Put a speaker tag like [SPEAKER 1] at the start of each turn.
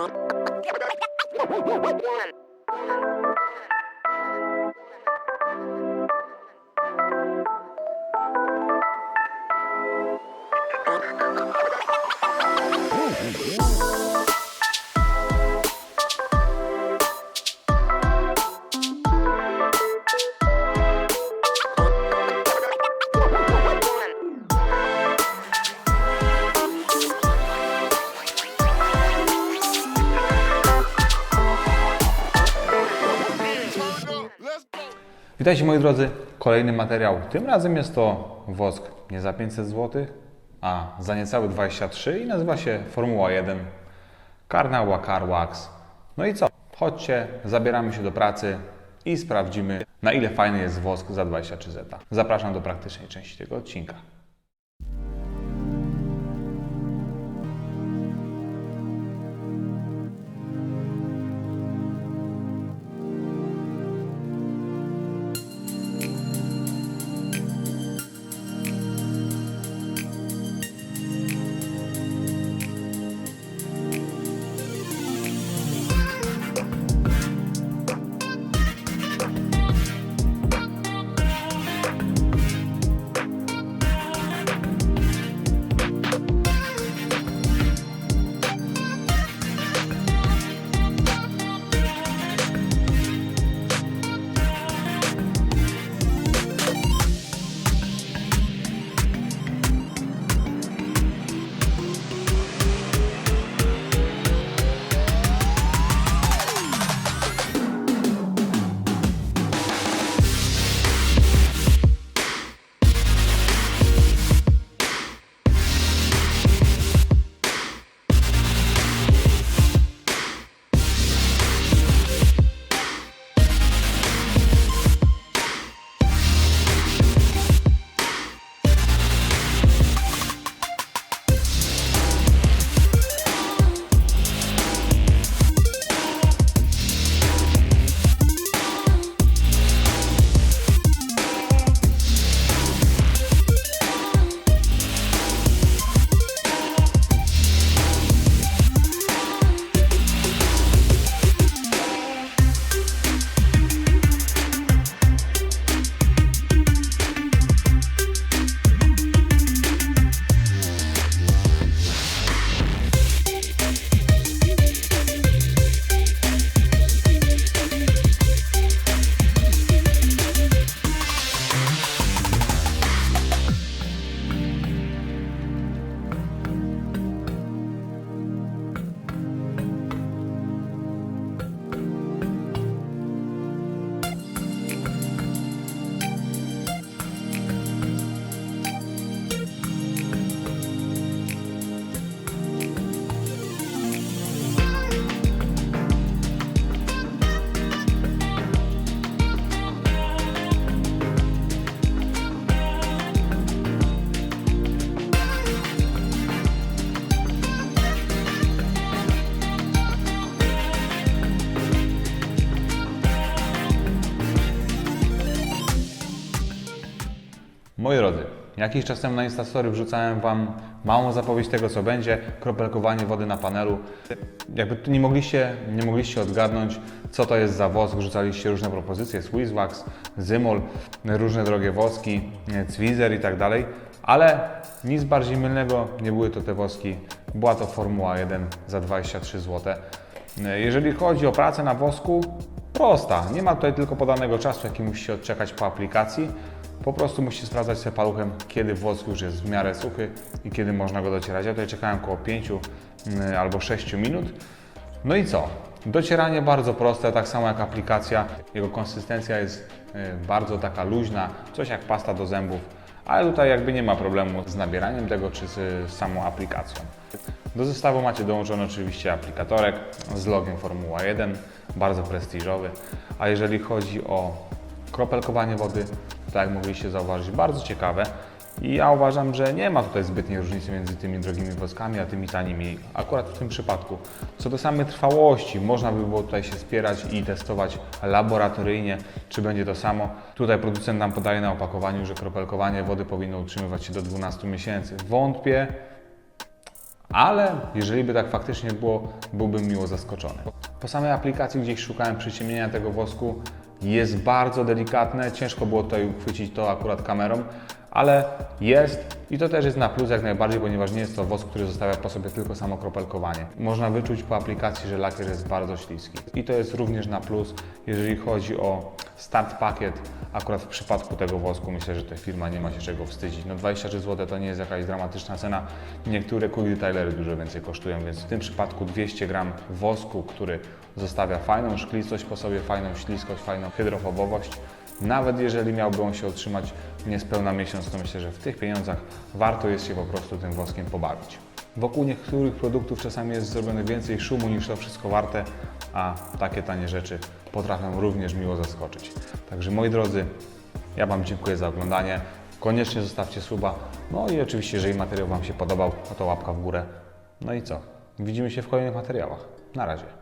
[SPEAKER 1] One. Witajcie moi drodzy, kolejny materiał. Tym razem jest to wosk nie za 500 zł, a za niecałe 23 i nazywa się Formuła 1 Karnała Carwax. No i co? Chodźcie, zabieramy się do pracy i sprawdzimy na ile fajny jest wosk za 23 zeta. Zapraszam do praktycznej części tego odcinka. Moi drodzy, jakiś czas temu na Instastory wrzucałem Wam małą zapowiedź tego, co będzie, kropelkowanie wody na panelu. Jakby nie mogliście, nie mogliście odgadnąć, co to jest za wosk, wrzucaliście różne propozycje, Swisswax, Zymol, różne drogie woski, Cwizer i tak dalej, ale nic bardziej mylnego, nie były to te woski, była to Formuła 1 za 23 zł. Jeżeli chodzi o pracę na wosku, prosta. Nie ma tutaj tylko podanego czasu, jaki musicie odczekać po aplikacji. Po prostu musicie sprawdzać sobie paluchem, kiedy wosk już jest w miarę suchy i kiedy można go docierać. Ja tutaj czekałem około 5 mm, albo 6 minut. No i co? Docieranie bardzo proste, tak samo jak aplikacja. Jego konsystencja jest y, bardzo taka luźna, coś jak pasta do zębów, ale tutaj jakby nie ma problemu z nabieraniem tego czy z samą aplikacją. Do zestawu macie dołączony oczywiście aplikatorek z logiem Formuła 1, bardzo prestiżowy. A jeżeli chodzi o kropelkowanie wody, to jak mogliście zauważyć, bardzo ciekawe. I ja uważam, że nie ma tutaj zbytniej różnicy między tymi drogimi woskami, a tymi tanimi, akurat w tym przypadku. Co do samej trwałości, można by było tutaj się spierać i testować laboratoryjnie, czy będzie to samo. Tutaj producent nam podaje na opakowaniu, że kropelkowanie wody powinno utrzymywać się do 12 miesięcy. Wątpię, Ale jeżeli by tak faktycznie było, byłbym miło zaskoczony. Po samej aplikacji gdzieś szukałem przyciemnienia tego wosku. Jest bardzo delikatne, ciężko było tutaj uchwycić to akurat kamerą, ale jest i to też jest na plus jak najbardziej, ponieważ nie jest to wosk, który zostawia po sobie tylko samo kropelkowanie. Można wyczuć po aplikacji, że lakier jest bardzo śliski. I to jest również na plus, jeżeli chodzi o start pakiet. Akurat w przypadku tego wosku myślę, że ta firma nie ma się czego wstydzić. No 23 zł to nie jest jakaś dramatyczna cena. Niektóre quick detailery dużo więcej kosztują, więc w tym przypadku 200 gram wosku, który zostawia fajną szklicość po sobie, fajną śliskość, fajną hydrofobowość. Nawet jeżeli miałby on się otrzymać niespełna miesiąc, to myślę, że w tych pieniądzach warto jest się po prostu tym woskiem pobawić. Wokół niektórych produktów czasami jest zrobione więcej szumu niż to wszystko warte, a takie tanie rzeczy potrafią również miło zaskoczyć. Także moi drodzy, ja Wam dziękuję za oglądanie. Koniecznie zostawcie suba. No i oczywiście, jeżeli materiał Wam się podobał, to łapka w górę. No i co? Widzimy się w kolejnych materiałach. Na razie.